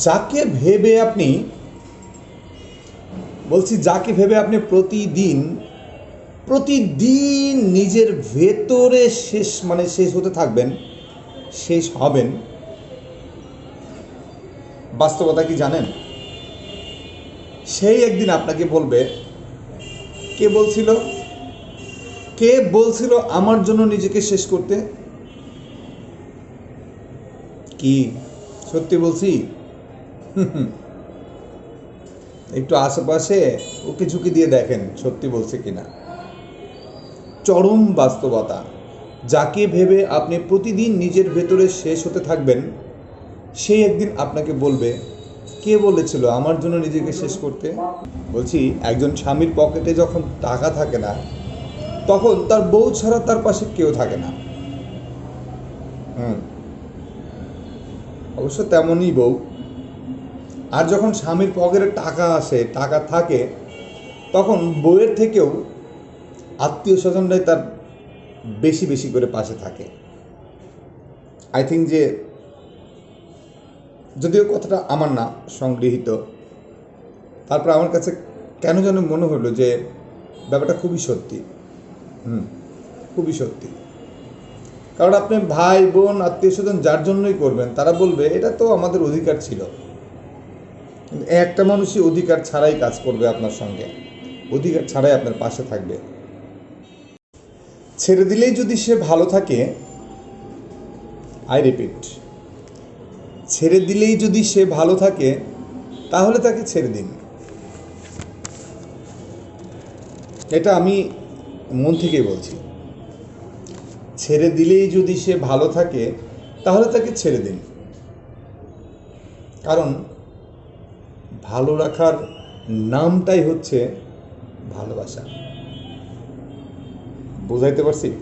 যাকে ভেবে আপনি, বলছি যাকে ভেবে আপনি প্রতিদিন প্রতিদিন নিজের ভেতরে শেষ মানে শেষ হতে থাকবেন, শেষ হবেন। বাস্তবতা কি জানেন? সেই একদিন আপনাকে বলবে, কে বলছিল? কে বলছিল আমার জন্য নিজেকে শেষ করতে? কি? সত্যি বলছি? একটু আশেপাশে উকি ঝুঁকি দিয়ে দেখেন সত্যি বলছে কিনা। চরম বাস্তবতা। যাকে ভেবে আপনি প্রতিদিন নিজের ভেতরে শেষ হতে থাকবেন সেই একদিন আপনাকে বলবে, কে বলেছিল আমার জন্য নিজেকে শেষ করতে? বলছি, একজন স্বামীর পকেটে যখন টাকা থাকে না, তখন তার বউ ছাড়া তার পাশে কেউ থাকে না। হুম। অবশ্য তেমনই বউ। আর যখন স্বামীর পকেটে টাকা আসে, টাকা থাকে, তখন বউয়ের থেকেও আত্মীয় স্বজনরাই তার বেশি বেশি করে পাশে থাকে। আই থিঙ্ক যে যদিও কথাটা আমার না সংগৃহীত, তারপর আমার কাছে কেন যেন মনে হলো যে ব্যাপারটা খুবই সত্যি। হুম, খুবই সত্যি। কারণ আপনি ভাই, বোন, আত্মীয় স্বজন যার জন্যই করবেন, তারা বলবে, এটা তো আমাদের অধিকার ছিল। একটা মানুষই অধিকার ছাড়াই কাজ করবে আপনার সঙ্গে। অধিকার ছাড়াই আপনার পাশে থাকবে। ছেড়ে দিলেই যদি সে ভালো থাকে আই রিপিট ছেড়ে দিলেই যদি সে ভালো থাকে, তাহলে তাকে ছেড়ে দিন। এটা আমি মন থেকে বলছি। ছেড়ে দিলেই যদি সে ভালো থাকে, তাহলে তাকে ছেড়ে দিন। কারণ ভালো রাখার নামটাই হচ্ছে ভালোবাসা। বুঝাইতে পারছি?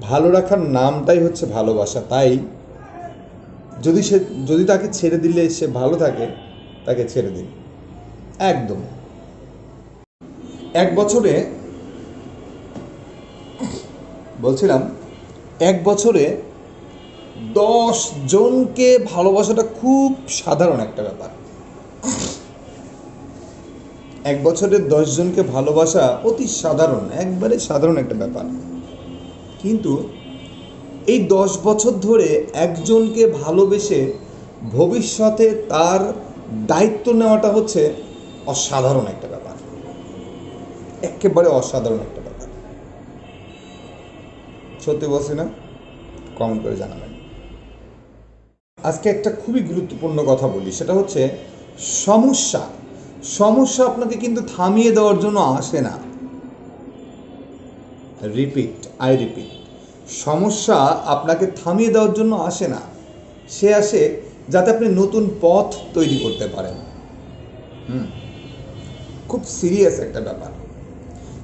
ভালো রাখার নামটাই হচ্ছে ভালোবাসা। তাই যদি সে, যদি তাকে ছেড়ে দিলে সে ভালো থাকে, তাকে ছেড়ে দিন। একদম। এক বছরে বলছিলাম, এক বছরে দশ জনকে ভালোবাসাটা খুব সাধারণ একটা ব্যাপার। এক বছরে দশ জনকে ভালোবাসা অতি সাধারণ, একবারে সাধারণ একটা ব্যাপার। কিন্তু এই দশ বছর ধরে একজনকে ভালোবেসে ভবিষ্যতে তার দায়িত্ব নেওয়াটা হচ্ছে অসাধারণ একটা ব্যাপার। একেবারে অসাধারণ একটা ব্যাপার। সত্যি বলছি না? কমেন্ট করে জানাবেন। আজকে একটা খুবই গুরুত্বপূর্ণ কথা বলি, সেটা হচ্ছে সমস্যা। সমস্যা আপনাকে কিন্তু থামিয়ে দেওয়ার জন্য আসে না। রিপিট আই রিপিট সমস্যা আপনাকে থামিয়ে দেওয়ার জন্য আসে না। সে আসে যাতে আপনি নতুন পথ তৈরি করতে পারেন। হুম। খুব সিরিয়াস একটা ব্যাপার।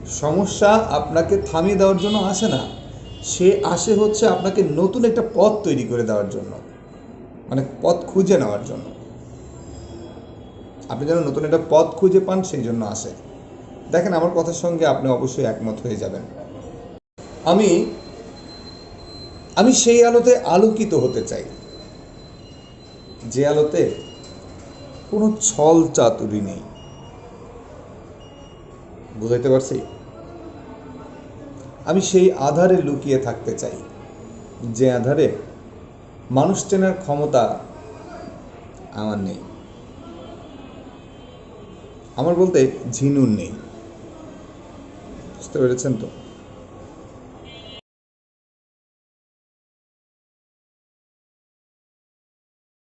সমস্যা আপনাকে থামিয়ে দেওয়ার জন্য আসে না। সে আসে হচ্ছে আপনাকে নতুন একটা পথ তৈরি করে দেওয়ার জন্য। মানে পথ খুঁজে নেওয়ার জন্য। আপনি যেন নতুন একটা পথ খুঁজে পান, সেই জন্য আসে। দেখেন, আমার কথার সঙ্গে আপনি অবশ্যই একমত হয়ে যাবেন। আমি আমি সেই আলোতে আলোকিত হতে চাই। যে আলোতে কোনো ছল চাতুরি নেই। বুঝাইতে পারছি? আমি সেই আধারে লুকিয়ে থাকতে চাই। যে আধারে মানুষ চেনার ক্ষমতা আমার নেই। আমার বলতে ঝিনুন নেই। বুঝতে পেরেছেন তো?